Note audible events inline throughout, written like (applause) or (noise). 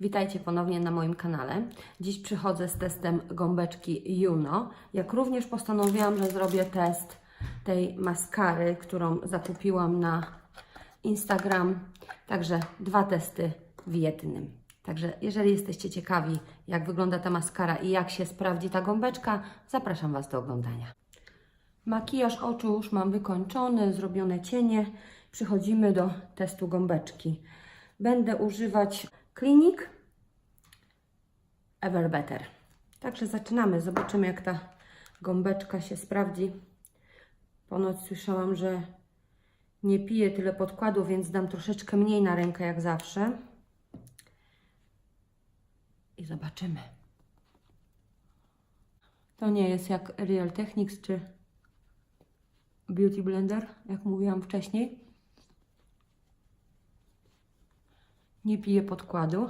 Witajcie ponownie na moim kanale. Dziś przychodzę z testem gąbeczki Juno. Jak również postanowiłam, że zrobię test tej maskary, którą zakupiłam na Instagram. Także dwa testy w jednym. Także jeżeli jesteście ciekawi, jak wygląda ta maskara i jak się sprawdzi ta gąbeczka, zapraszam Was do oglądania. Makijaż oczu już mam wykończony, zrobione cienie. Przechodzimy do testu gąbeczki. Będę używać Clinic Ever Better. Także zaczynamy. Zobaczymy, jak ta gąbeczka się sprawdzi. Ponoć słyszałam, że nie piję tyle podkładu, więc dam troszeczkę mniej na rękę, jak zawsze. I zobaczymy. To nie jest jak Real Techniques czy Beauty Blender, jak mówiłam wcześniej. Nie piję podkładu.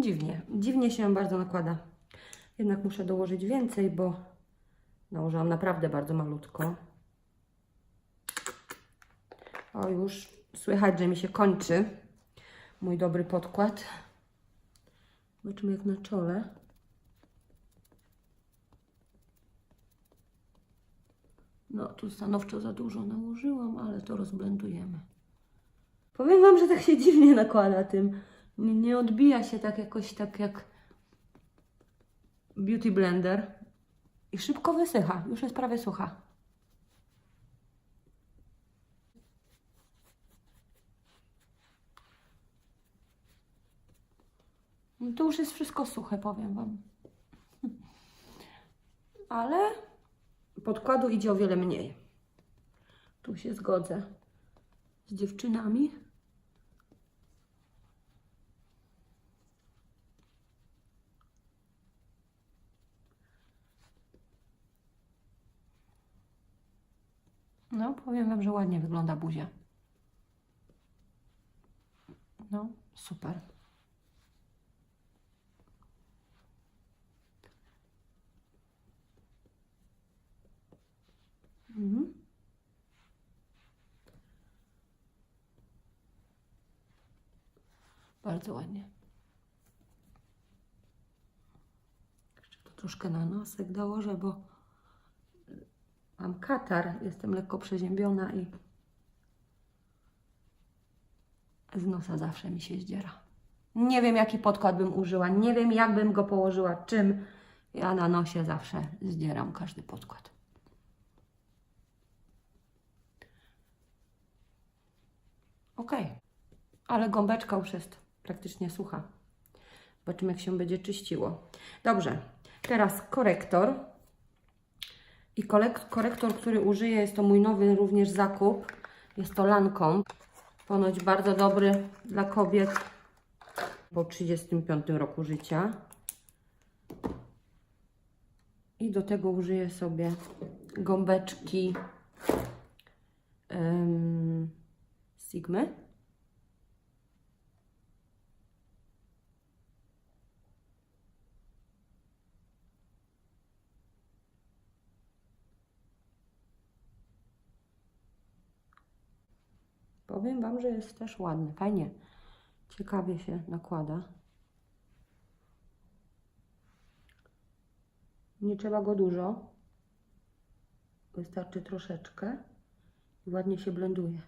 Dziwnie, dziwnie się bardzo nakłada. Jednak muszę dołożyć więcej, bo nałożyłam naprawdę bardzo malutko. O, już słychać, że mi się kończy mój dobry podkład. Zobaczymy jak na czole. No, tu stanowczo za dużo nałożyłam, ale to rozblendujemy. Powiem Wam, że tak się dziwnie nakłada tym. Nie, nie odbija się tak jakoś tak jak Beauty Blender. I szybko wysycha. Już jest prawie sucha. To już jest wszystko suche, powiem Wam. (laughs) Ale podkładu idzie o wiele mniej. Tu się zgodzę z dziewczynami. No, powiem Wam, że ładnie wygląda buzia. No, super. Mhm. Bardzo ładnie. Jeszcze tu troszkę na nosek dołożę, bo mam katar, jestem lekko przeziębiona i z nosa zawsze mi się zdziera. Nie wiem, jaki podkład bym użyła, nie wiem, jak bym go położyła, czym. Ja na nosie zawsze zdzieram każdy podkład. Ok, ale gąbeczka już jest praktycznie sucha. Zobaczymy, jak się będzie czyściło. Dobrze, teraz korektor. I korektor, który użyję, jest to mój nowy również zakup. Jest to Lancome. Ponoć bardzo dobry dla kobiet po 35 roku życia. I do tego użyję sobie gąbeczki em, Sigmy. Powiem Wam, że jest też ładny, fajnie. Ciekawie się nakłada. Nie trzeba go dużo. Wystarczy troszeczkę i ładnie się blenduje.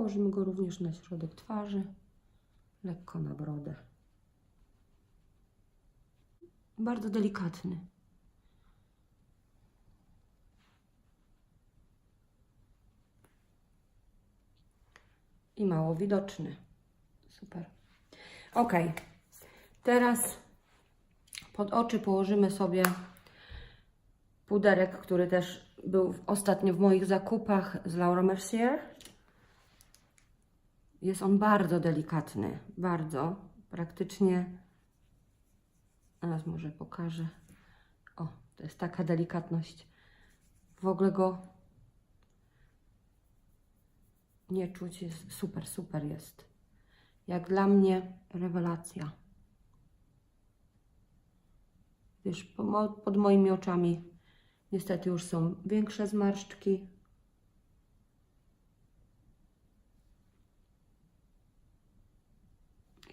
Położymy go również na środek twarzy, lekko na brodę. Bardzo delikatny. I mało widoczny. Super. Ok. Teraz pod oczy położymy sobie puderek, który też był ostatnio w moich zakupach z Laura Mercier. Jest on bardzo delikatny, bardzo. Praktycznie, teraz może pokażę. O, to jest taka delikatność w ogóle go nie czuć. Jest super, super jest. Jak dla mnie rewelacja. Mo- pod moimi oczami niestety już są większe zmarszczki.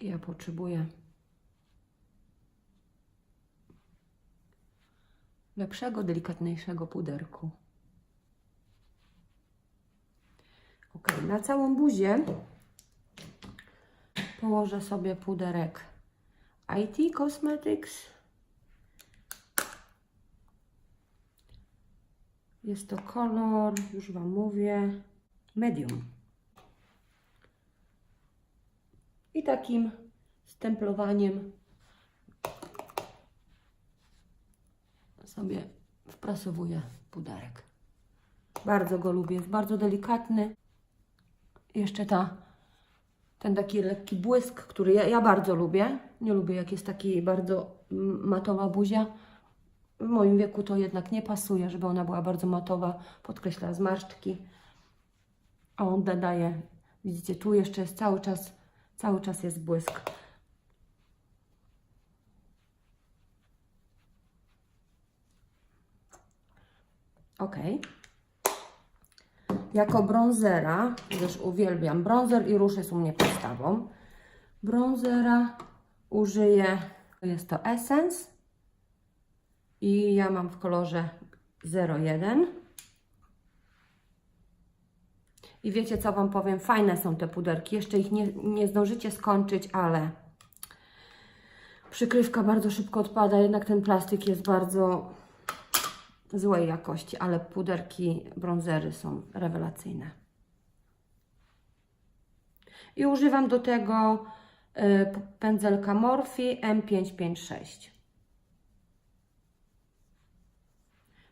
Ja potrzebuję lepszego, delikatniejszego puderku. Ok, na całą buzię położę sobie puderek IT Cosmetics. Jest to kolor, już Wam mówię, medium. I takim stemplowaniem sobie wprasowuję puderek. Bardzo go lubię, jest bardzo delikatny. Jeszcze ta, ten taki lekki błysk, który ja, ja bardzo lubię. Nie lubię, jak jest taki bardzo mm, matowa buzia. W moim wieku to jednak nie pasuje, żeby ona była bardzo matowa, podkreśla zmarszczki. A on dodaje, widzicie, tu jeszcze jest cały czas, cały czas jest błysk. Ok. Jako bronzera, gdyż uwielbiam bronzer i róż jest u mnie podstawą. Bronzera użyję, jest to Essence i ja mam w kolorze 01. I wiecie co Wam powiem? Fajne są te puderki. Jeszcze ich nie, nie zdążycie skończyć, ale przykrywka bardzo szybko odpada. Jednak ten plastik jest bardzo złej jakości, ale puderki bronzery są rewelacyjne. I używam do tego y, pędzelka Morphe M556.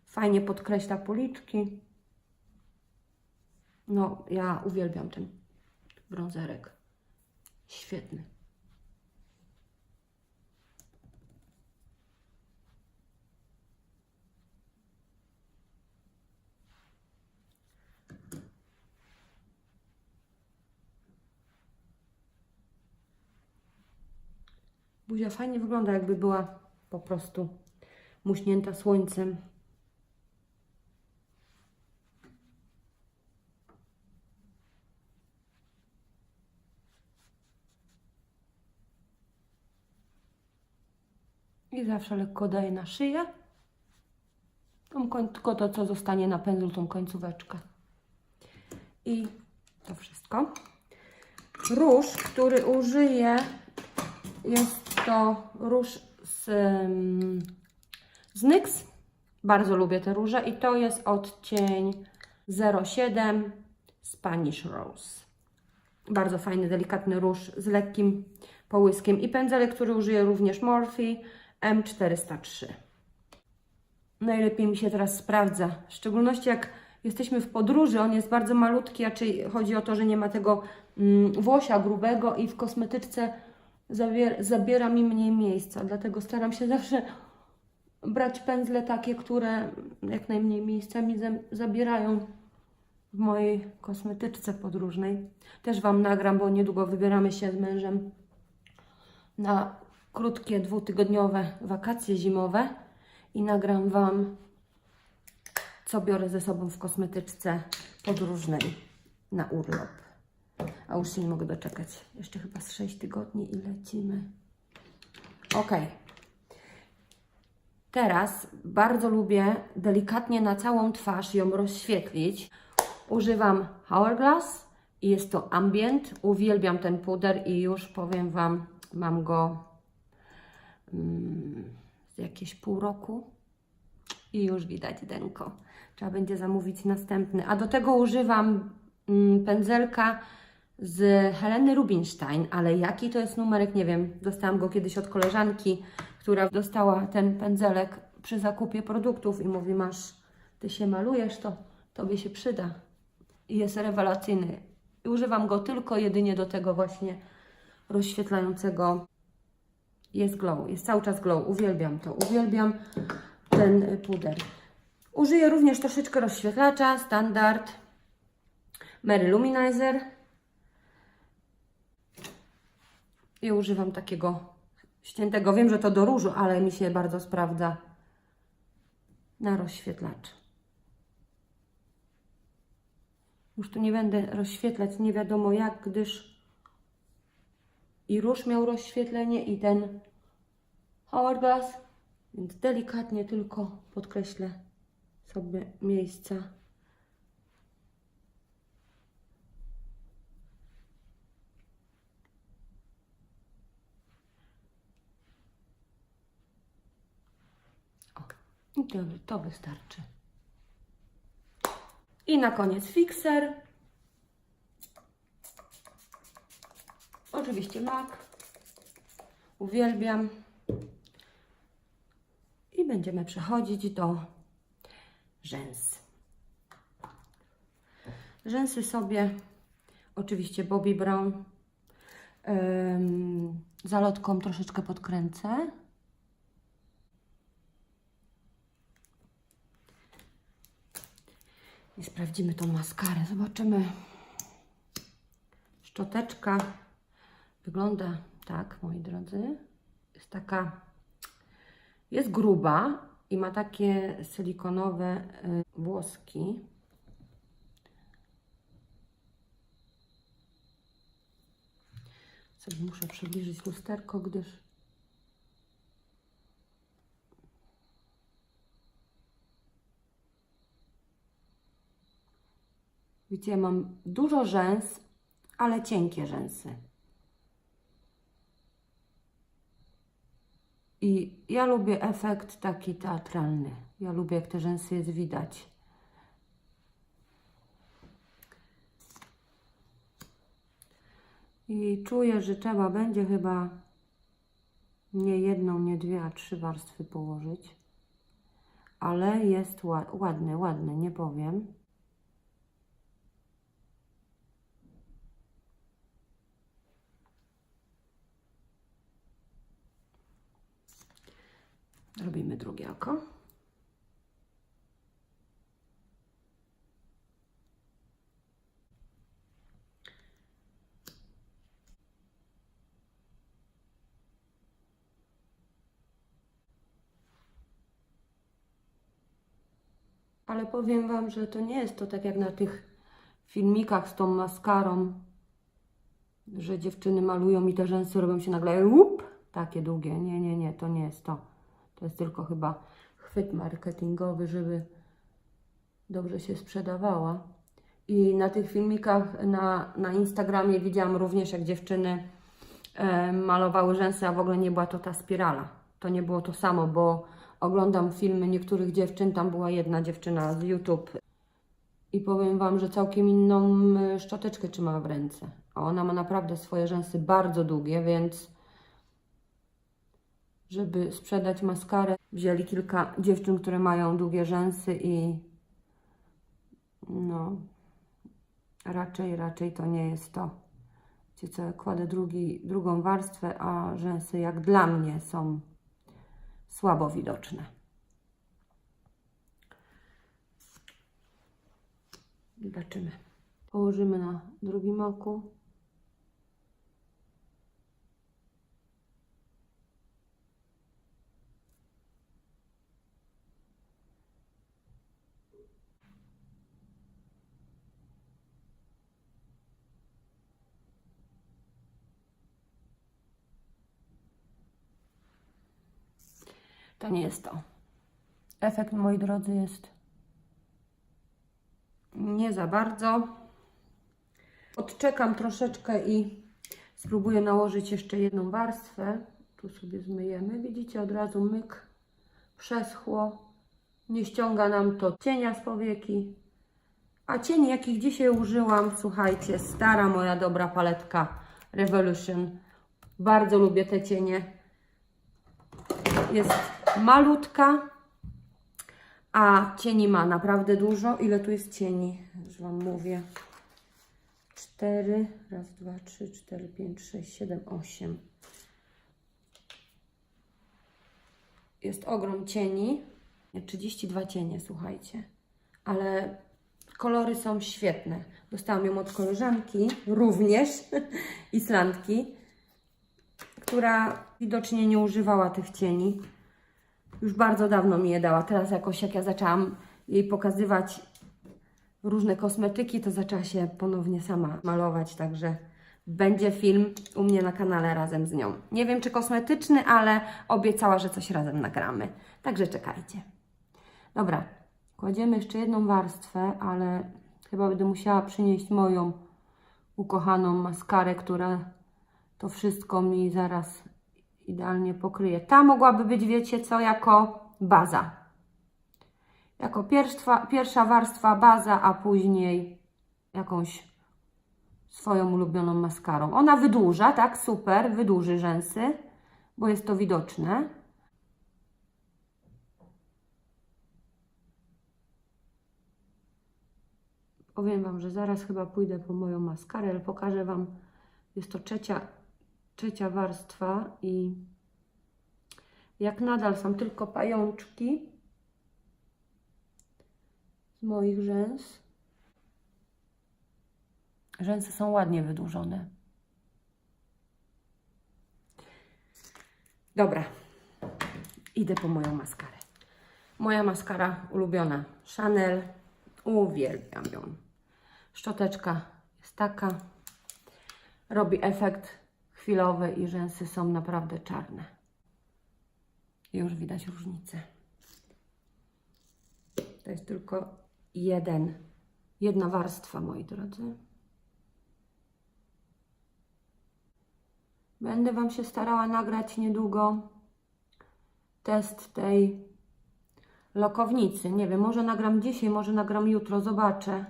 Fajnie podkreśla policzki. No, ja uwielbiam ten brązerek. Świetny. Buzia fajnie wygląda, jakby była po prostu muśnięta słońcem. Zawsze lekko daję na szyję. Tą tylko to, co zostanie na pędzlu, tą końcóweczkę. I to wszystko. Róż, który użyję, jest to róż z, ym, z NYX. Bardzo lubię te róże i to jest odcień 07 Spanish Rose. Bardzo fajny, delikatny róż z lekkim połyskiem i pędzelek, który użyję również Morphe M403. Najlepiej mi się teraz sprawdza, w szczególności jak jesteśmy w podróży, on jest bardzo malutki, a czy chodzi o to, że nie ma tego mm, włosia grubego i w kosmetyczce zabier, zabiera mi mniej miejsca, dlatego staram się (laughs) zawsze brać pędzle takie, które jak najmniej miejsca mi za- zabierają w mojej kosmetyczce podróżnej. Też Wam nagram, bo niedługo wybieramy się z mężem na krótkie, dwutygodniowe wakacje zimowe i nagram Wam, co biorę ze sobą w kosmetyczce podróżnej na urlop. A już się nie mogę doczekać. Jeszcze chyba z 6 tygodni i lecimy. Ok. Teraz bardzo lubię delikatnie na całą twarz ją rozświetlić. Używam Hourglass i jest to ambient. Uwielbiam ten puder i już powiem Wam, mam go jakieś pół roku i już widać denko. Trzeba będzie zamówić następny. A do tego używam mm, pędzelka z Heleny Rubinstein, ale jaki to jest numerek, nie wiem. Dostałam go kiedyś od koleżanki, która dostała ten pędzelek przy zakupie produktów i mówi, masz, ty się malujesz, to tobie się przyda. I jest rewelacyjny. I używam go tylko jedynie do tego właśnie rozświetlającego. Jest glow, jest cały czas glow. Uwielbiam to, uwielbiam ten puder. Użyję również troszeczkę rozświetlacza, standard Mary Luminizer. I używam takiego ściętego. Wiem, że to do różu, ale mi się bardzo sprawdza na rozświetlacz. Już tu nie będę rozświetlać nie wiadomo jak, gdyż i róż miał rozświetlenie i ten hourglass, więc delikatnie tylko podkreślę sobie miejsca. I to, to wystarczy. I na koniec fixer. Oczywiście MAC. Uwielbiam. I będziemy przechodzić do rzęs. Rzęsy sobie oczywiście Bobbi Brown ym, zalotką troszeczkę podkręcę. I sprawdzimy tą maskarę. Zobaczymy. Szczoteczka wygląda tak, moi drodzy. Jest taka, jest gruba i ma takie silikonowe y, włoski. Sobie muszę przybliżyć lusterko, gdyż Widzicie, mam dużo rzęs, ale cienkie rzęsy. I ja lubię efekt taki teatralny. Ja lubię, jak te rzęsy jest widać. I czuję, że trzeba będzie chyba nie jedną, nie dwie, a trzy warstwy położyć. Ale jest ła- ładny, ładny, nie powiem. Robimy drugie oko. Ale powiem Wam, że to nie jest to tak jak na tych filmikach z tą maskarą, że dziewczyny malują i te rzęsy robią się nagle łup, takie długie. Nie, nie, nie, to nie jest to. To jest tylko chyba chwyt marketingowy, żeby dobrze się sprzedawała. I na tych filmikach na, na Instagramie widziałam również, jak dziewczyny e, malowały rzęsy, a w ogóle nie była to ta spirala. To nie było to samo, bo oglądam filmy niektórych dziewczyn, tam była jedna dziewczyna z YouTube i powiem Wam, że całkiem inną e, szczoteczkę trzymała w ręce. A ona ma naprawdę swoje rzęsy bardzo długie, więc żeby sprzedać maskarę, wzięli kilka dziewczyn, które mają długie rzęsy i no raczej, raczej to nie jest to. Wiecie co, kładę drugi, drugą warstwę, a rzęsy jak dla mnie są słabo widoczne. Zobaczymy. Położymy na drugim oku. To nie jest to. Efekt, moi drodzy, jest nie za bardzo. Odczekam troszeczkę i spróbuję nałożyć jeszcze jedną warstwę. Tu sobie zmyjemy. Widzicie, od razu myk przeschło. Nie ściąga nam to cienia z powieki. A cieni, jakich dzisiaj użyłam, słuchajcie, stara moja dobra paletka Revolution. Bardzo lubię te cienie jest malutka, a cieni ma naprawdę dużo. Ile tu jest cieni? Już Wam mówię. 4, raz, dwa, trzy, cztery, pięć, sześć, siedem, osiem. Jest ogrom cieni. 32 cienie, słuchajcie. Ale kolory są świetne. Dostałam ją od koleżanki, również (laughs) Islandki, która widocznie nie używała tych cieni. Już bardzo dawno mi je dała. Teraz jakoś jak ja zaczęłam jej pokazywać różne kosmetyki, to zaczęła się ponownie sama malować, także będzie film u mnie na kanale razem z nią. Nie wiem czy kosmetyczny, ale obiecała, że coś razem nagramy. Także czekajcie. Dobra, kładziemy jeszcze jedną warstwę, ale chyba będę musiała przynieść moją ukochaną maskarę, która to wszystko mi zaraz idealnie pokryje. Ta mogłaby być, wiecie co, jako baza. Jako pierwsza, pierwsza warstwa baza, a później jakąś swoją ulubioną maskarą. Ona wydłuża, tak? Super, wydłuży rzęsy, bo jest to widoczne. Powiem Wam, że zaraz chyba pójdę po moją maskarę, ale pokażę Wam, jest to trzecia, trzecia warstwa i jak nadal są tylko pajączki z moich rzęs, rzęsy są ładnie wydłużone. Dobra, idę po moją maskarę. Moja maskara ulubiona Chanel, uwielbiam ją. Szczoteczka jest taka, robi efekt chwilowy i rzęsy są naprawdę czarne. Już widać różnicę. To jest tylko jeden, jedna warstwa, moi drodzy. Będę Wam się starała nagrać niedługo test tej lokownicy. Nie wiem, może nagram dzisiaj, może nagram jutro, zobaczę.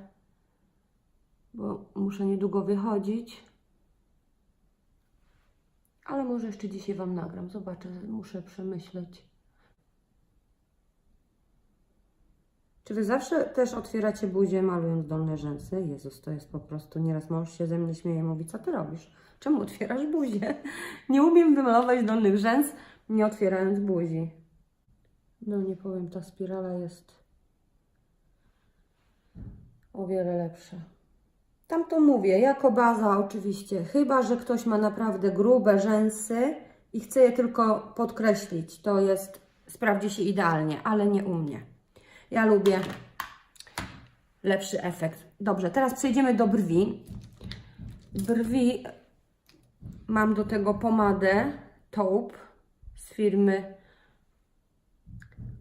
Bo muszę niedługo wychodzić. Ale może jeszcze dzisiaj Wam nagram. Zobaczę, muszę przemyśleć. Czy Wy zawsze też otwieracie buzię malując dolne rzęsy? Jezus, to jest po prostu, nieraz mąż się ze mnie śmieje i mówi, co Ty robisz? Czemu otwierasz buzię? (laughs) Nie umiem wymalować dolnych rzęs, nie otwierając buzi. No nie powiem, ta spirala jest o wiele lepsza. Tam to mówię, jako baza oczywiście, chyba że ktoś ma naprawdę grube rzęsy i chce je tylko podkreślić, to jest, sprawdzi się idealnie, ale nie u mnie. Ja lubię lepszy efekt. Dobrze, teraz przejdziemy do brwi. Brwi mam do tego pomadę Taupe z firmy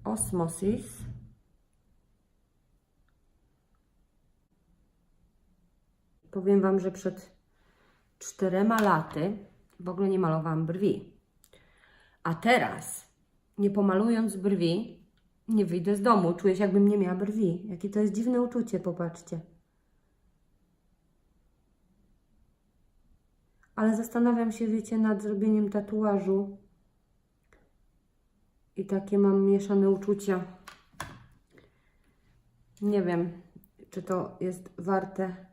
Osmosis. Powiem Wam, że przed czterema laty w ogóle nie malowałam brwi. A teraz, nie pomalując brwi, nie wyjdę z domu. Czuję się, jakbym nie miała brwi. Jakie to jest dziwne uczucie, popatrzcie. Ale zastanawiam się, wiecie, nad zrobieniem tatuażu. I takie mam mieszane uczucia. Nie wiem, czy to jest warte,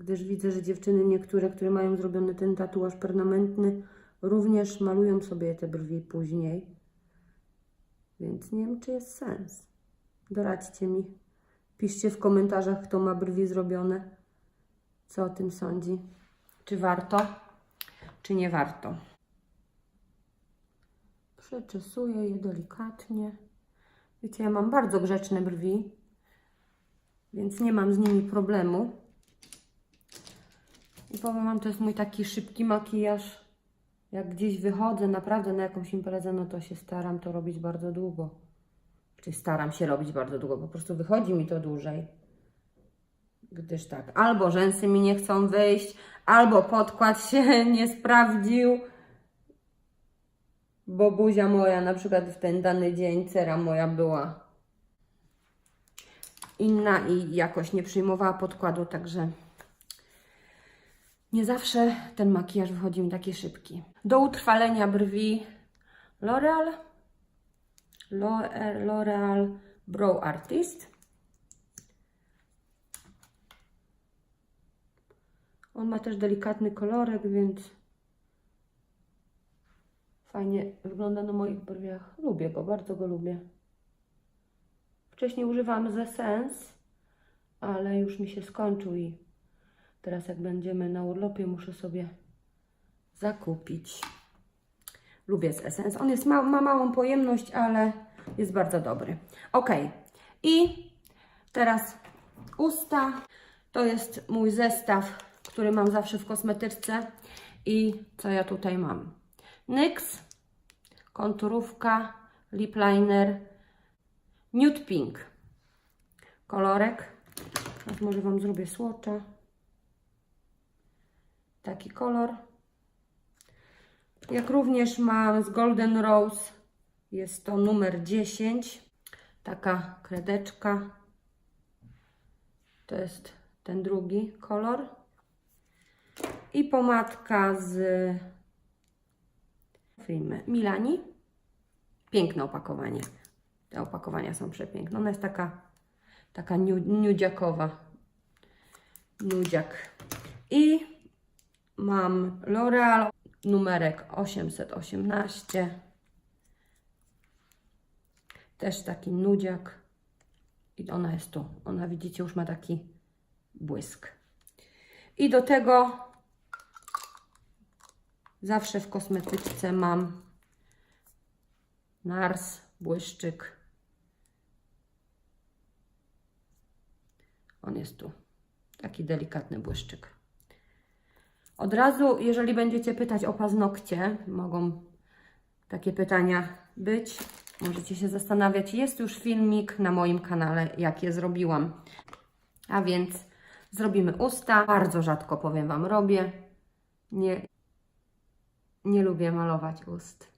gdyż widzę, że dziewczyny niektóre, które mają zrobiony ten tatuaż permanentny, również malują sobie te brwi później. Więc nie wiem, czy jest sens. Doradźcie mi. Piszcie w komentarzach, kto ma brwi zrobione. Co o tym sądzi? Czy warto, czy nie warto? Przeczesuję je delikatnie. Wiecie, ja mam bardzo grzeczne brwi, więc nie mam z nimi problemu. I powiem Wam, to jest mój taki szybki makijaż. Jak gdzieś wychodzę naprawdę na jakąś imprezę, no to się staram to robić bardzo długo. Czyli staram się robić bardzo długo, po prostu wychodzi mi to dłużej. Gdyż tak, albo rzęsy mi nie chcą wyjść, albo podkład (laughs) się nie sprawdził, bo buzia moja na przykład w ten dany dzień, cera moja była inna i jakoś nie przyjmowała podkładu, także nie zawsze ten makijaż wychodzi mi taki szybki. Do utrwalenia brwi L'Oreal L'Oreal Brow Artist. On ma też delikatny kolorek, więc fajnie wygląda na moich brwiach. Lubię go, bardzo go lubię. Wcześniej używałam ze Sens, ale już mi się skończył i teraz jak będziemy na urlopie muszę sobie zakupić. Lubię z Essence. On jest ma, ma małą pojemność, ale jest bardzo dobry. Ok. I teraz usta. To jest mój zestaw, który mam zawsze w kosmetyczce. I co ja tutaj mam? NYX, konturówka, lip liner, nude pink. Kolorek. Teraz może Wam zrobię słocza. Taki kolor. Jak również mam z Golden Rose, jest to numer 10, taka kredeczka. To jest ten drugi kolor. I pomadka z firmy Milani. Piękne opakowanie. Te opakowania są przepiękne. Ona jest taka, taka niu, nudziakowa. Nudziak. I mam L'Oreal numerek 818. Też taki nudziak. I ona jest tu. Ona widzicie, już ma taki błysk. I do tego zawsze w kosmetyczce mam Nars, błyszczyk. On jest tu. Taki delikatny błyszczyk. Od razu, jeżeli będziecie pytać o paznokcie, mogą takie pytania być. Możecie się zastanawiać. Jest już filmik na moim kanale, jak je zrobiłam. A więc zrobimy usta. Bardzo rzadko powiem Wam, robię. Nie, nie lubię malować ust.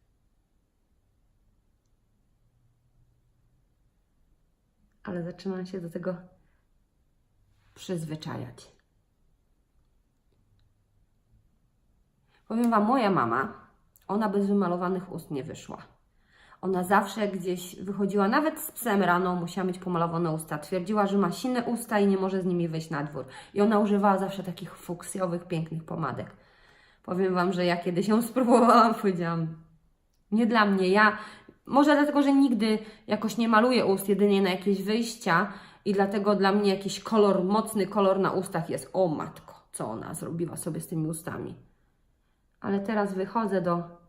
Ale zaczynam się do tego przyzwyczajać. Powiem Wam, moja mama, ona bez wymalowanych ust nie wyszła. Ona zawsze gdzieś wychodziła, nawet z psem rano musiała mieć pomalowane usta. Twierdziła, że ma sine usta i nie może z nimi wyjść na dwór. I ona używała zawsze takich fuksjowych, pięknych pomadek. Powiem Wam, że ja kiedyś ją (laughs) spróbowałam, powiedziałam, nie dla mnie. Ja, może dlatego, że nigdy jakoś nie maluję ust, jedynie na jakieś wyjścia i dlatego dla mnie jakiś kolor, mocny kolor na ustach jest, o matko, co ona zrobiła sobie z tymi ustami. Ale teraz wychodzę do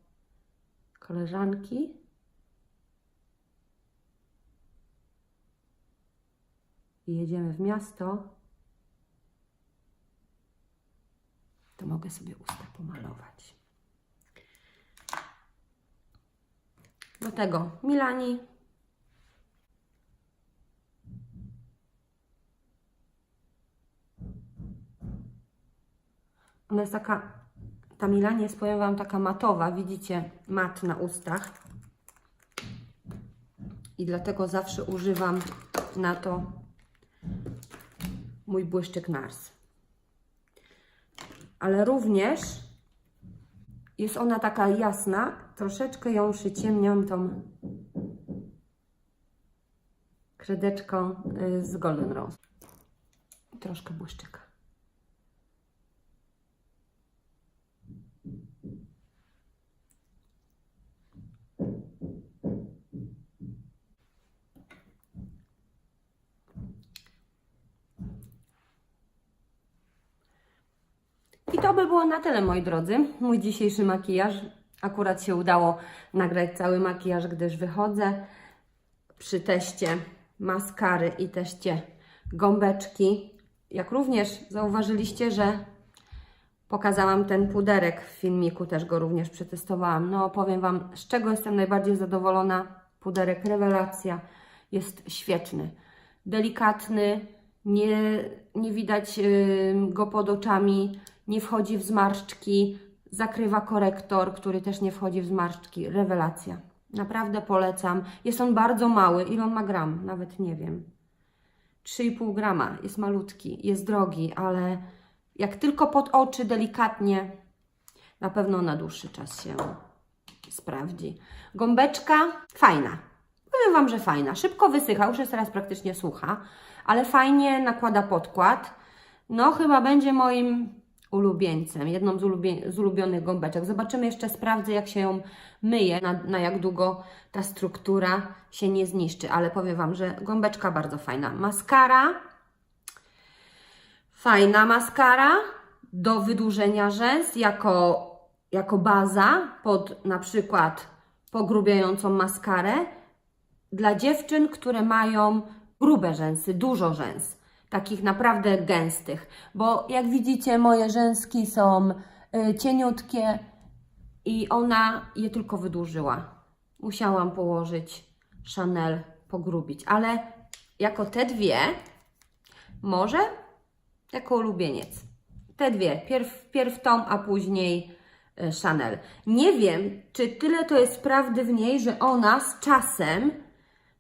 koleżanki. I jedziemy w miasto. To mogę sobie usta pomalować. Do tego Milani. Ona jest taka ta Milani jest, powiem Wam, taka matowa. Widzicie mat na ustach. I dlatego zawsze używam na to mój błyszczyk Nars. Ale również jest ona taka jasna. Troszeczkę ją przyciemniam tą kredeczką y, z Golden Rose. Troszkę błyszczyka. I to by było na tyle, moi drodzy. Mój dzisiejszy makijaż. Akurat się udało nagrać cały makijaż, gdyż wychodzę przy teście maskary i teście gąbeczki. Jak również zauważyliście, że pokazałam ten puderek w filmiku, też go również przetestowałam. No, powiem Wam, z czego jestem najbardziej zadowolona. Puderek rewelacja, jest świetny. Delikatny, nie, nie widać go pod oczami, nie wchodzi w zmarszczki, zakrywa korektor, który też nie wchodzi w zmarszczki. Rewelacja. Naprawdę polecam. Jest on bardzo mały. Ile on ma gram? Nawet nie wiem. 3,5 grama. Jest malutki, jest drogi, ale jak tylko pod oczy, delikatnie, na pewno na dłuższy czas się sprawdzi. Gąbeczka fajna. Powiem Wam, że fajna. Szybko wysycha, już jest teraz praktycznie sucha, ale fajnie nakłada podkład. No, chyba będzie moim ulubieńcem, jedną z, ulubie, z ulubionych gąbeczek. Zobaczymy jeszcze, sprawdzę jak się ją myje, na, na jak długo ta struktura się nie zniszczy, ale powiem Wam, że gąbeczka bardzo fajna. Maskara, fajna maskara do wydłużenia rzęs jako, jako baza pod na przykład pogrubiającą maskarę dla dziewczyn, które mają grube rzęsy, dużo rzęs, takich naprawdę gęstych, bo jak widzicie moje rzęski są y, cieniutkie i ona je tylko wydłużyła. Musiałam położyć Chanel, pogrubić, ale jako te dwie, może jako ulubieniec. Te dwie, pierw, pierw tą, a później y, Chanel. Nie wiem, czy tyle to jest prawdy w niej, że ona z czasem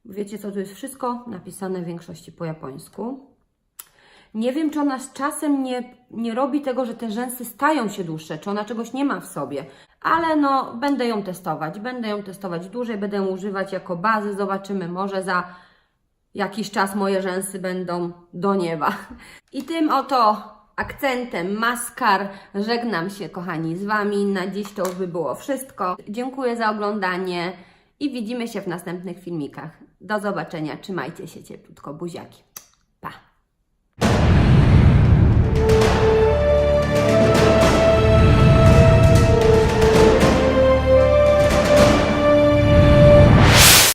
Wiecie co, tu jest wszystko napisane w większości po japońsku. Nie wiem, czy ona z czasem nie, nie robi tego, że te rzęsy stają się dłuższe, czy ona czegoś nie ma w sobie, ale no, będę ją testować. Będę ją testować dłużej, będę ją używać jako bazy. Zobaczymy, może za jakiś czas moje rzęsy będą do nieba. I tym oto akcentem maskar żegnam się, kochani, z Wami. Na dziś to już by było wszystko. Dziękuję za oglądanie i widzimy się w następnych filmikach. Do zobaczenia, trzymajcie się cieplutko, buziaki. Bye.